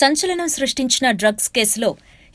సంచలనం సృష్టించిన డ్రగ్స్ కేసులో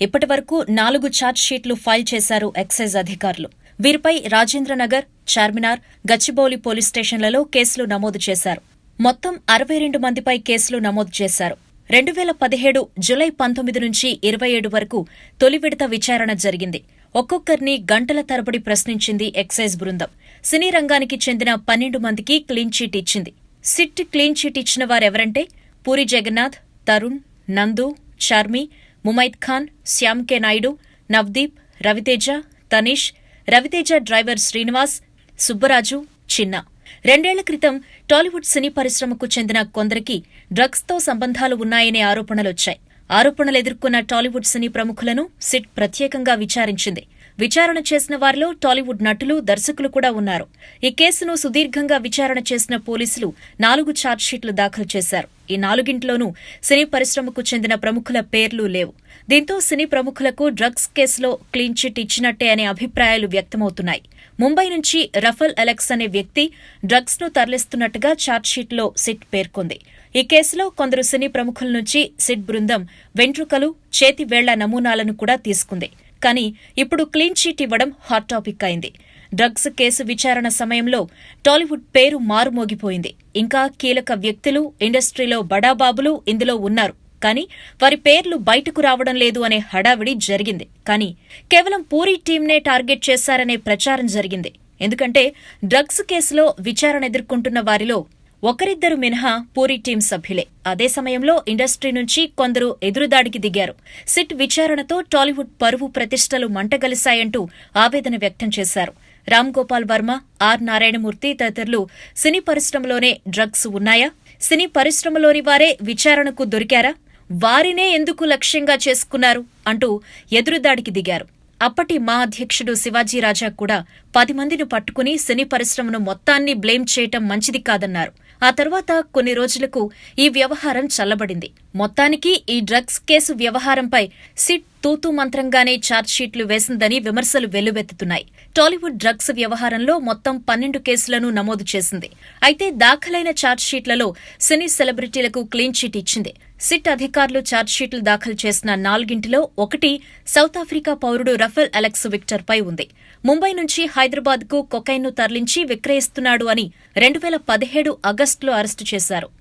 ఇప్పటివరకు నాలుగు ఛార్జ్షీట్లు ఫైల్ చేశారు ఎక్సైజ్ అధికారులు. వీరిపై రాజేంద్రనగర్ చార్మినార్ గచ్చిబౌలి పోలీస్ స్టేషన్లలో కేసులు నమోదు చేశారు. మొత్తం అరవై రెండు మందిపై కేసులు నమోదు చేశారు. రెండు వేల పదిహేడు జులై పంతొమ్మిది నుంచి ఇరవై ఏడు వరకు తొలి విడత విచారణ జరిగింది. ఒక్కొక్కరిని గంటల తరబడి ప్రశ్నించింది ఎక్సైజ్ బృందం. సినీ రంగానికి చెందిన పన్నెండు మందికి క్లీన్ చీట్ ఇచ్చింది. సిట్ క్లీన్ చీట్ ఇచ్చిన వారెవరంటే? Puri Jagannath Tarun Nandu Charmi Mumaith Khan Shyam K Naidu Navdeep Ravi Teja Tanish Ravi Teja driver Srinivas Subbaraju Chinna. రెండేళ్ళ క్రితం టాలీవుడ్ సినీ పరిశ్రమకు చెందిన కొందరికి డ్రగ్స్తో సంబంధాలు ఉన్నాయనే ఆరోపణలొచ్చాయి. ఆరోపణలు ఎదుర్కొన్న టాలీవుడ్ సినీ ప్రముఖులను సిట్ ప్రత్యేకంగా విచారించింది. విచారణ చేసిన వారిలో టాలీవుడ్ నటులు దర్శకులు కూడా ఉన్నారు. ఈ కేసును సుదీర్ఘంగా విచారణ చేసిన పోలీసులు నాలుగు ఛార్జ్షీట్లు దాఖలు చేశారు. ఈ నాలుగింట్లోనూ సినీ పరిశ్రమకు చెందిన ప్రముఖుల పేర్లు లేవు. దీంతో సినీ ప్రముఖులకు డ్రగ్స్ కేసులో క్లీన్ చిట్ ఇచ్చినట్టే అనే అభిప్రాయాలు వ్యక్తమవుతున్నాయి. ముంబై నుంచి రఫల్ అలెక్స్ అనే వ్యక్తి డ్రగ్స్ను తరలిస్తున్నట్టుగా ఛార్జ్షీట్లో సిట్ పేర్కొంది. ఈ కేసులో కొందరు సినీ ప్రముఖుల నుంచి సిట్ బృందం వెంట్రుకలు చేతి వేళ్ళ నమూనాలను కూడా తీసుకుంది. కానీ ఇప్పుడు క్లీన్ చీట్ ఇవ్వడం హాట్ టాపిక్ అయింది. డ్రగ్స్ కేసు విచారణ సమయంలో టాలీవుడ్ పేరు మారుమోగిపోయింది. ఇంకా కీలక వ్యక్తులు ఇండస్ట్రీలో బడాబాబులు ఇందులో ఉన్నారు. కానీ వారి పేర్లు బయటకు రావడం లేదు అనే హడావిడి జరిగింది. కానీ కేవలం పూరి టీంనే టార్గెట్ చేశారనే ప్రచారం జరిగింది. ఎందుకంటే డ్రగ్స్ కేసులో విచారణ ఎదుర్కొంటున్న వారిలో ఒకరిద్దరు మినహా పూరి టీం సభ్యులే. అదే సమయంలో ఇండస్ట్రీ నుంచి కొందరు ఎదురుదాడికి దిగారు. సిట్ విచారణతో టాలీవుడ్ పరువు ప్రతిష్టలు మంటగలిశాయంటూ ఆవేదన వ్యక్తం చేశారు. రామ్ గోపాల్ వర్మ ఆర్ నారాయణమూర్తి తదితరులు సినీ పరిశ్రమలోనే డ్రగ్స్ ఉన్నాయా? సినీ పరిశ్రమలోని వారే విచారణకు దొరికారా? వారినే ఎందుకు లక్ష్యంగా చేసుకున్నారు? అంటూ ఎదురుదాడికి దిగారు. అప్పటి మా అధ్యక్షుడు శివాజీ రాజా కూడా పది మందిని పట్టుకుని సినీ పరిశ్రమను మొత్తాన్ని బ్లేమ్ చేయటం మంచిది కాదన్నారు. ఆ తర్వాత కొన్ని రోజులకు ఈ వ్యవహారం చల్లబడింది. మొత్తానికి ఈ డ్రగ్స్ కేసు వ్యవహారంపై సిట్ తూతూ మంత్రంగానే ఛార్జ్షీట్లు వేసిందని విమర్శలు వెల్లువెత్తుతున్నాయి. టాలీవుడ్ డ్రగ్స్ వ్యవహారంలో మొత్తం పన్నెండు కేసులను నమోదు చేసింది. అయితే దాఖలైన ఛార్జ్షీట్లలో సినీ సెలబ్రిటీలకు క్లీన్ చిట్ ఇచ్చింది. సిట్ అధికారులు ఛార్జ్షీట్లు దాఖలు చేసిన నాలుగింటిలో ఒకటి సౌత్ ఆఫ్రికా పౌరుడు రఫెల్ అలెక్స్ విక్టర్ పై ఉంది. ముంబై నుంచి హైదరాబాద్కు కొకైన్ను తరలించి విక్రయిస్తున్నాడు అని రెండు వేల పదిహేడు ఆగస్టులో అరెస్టు చేశారు.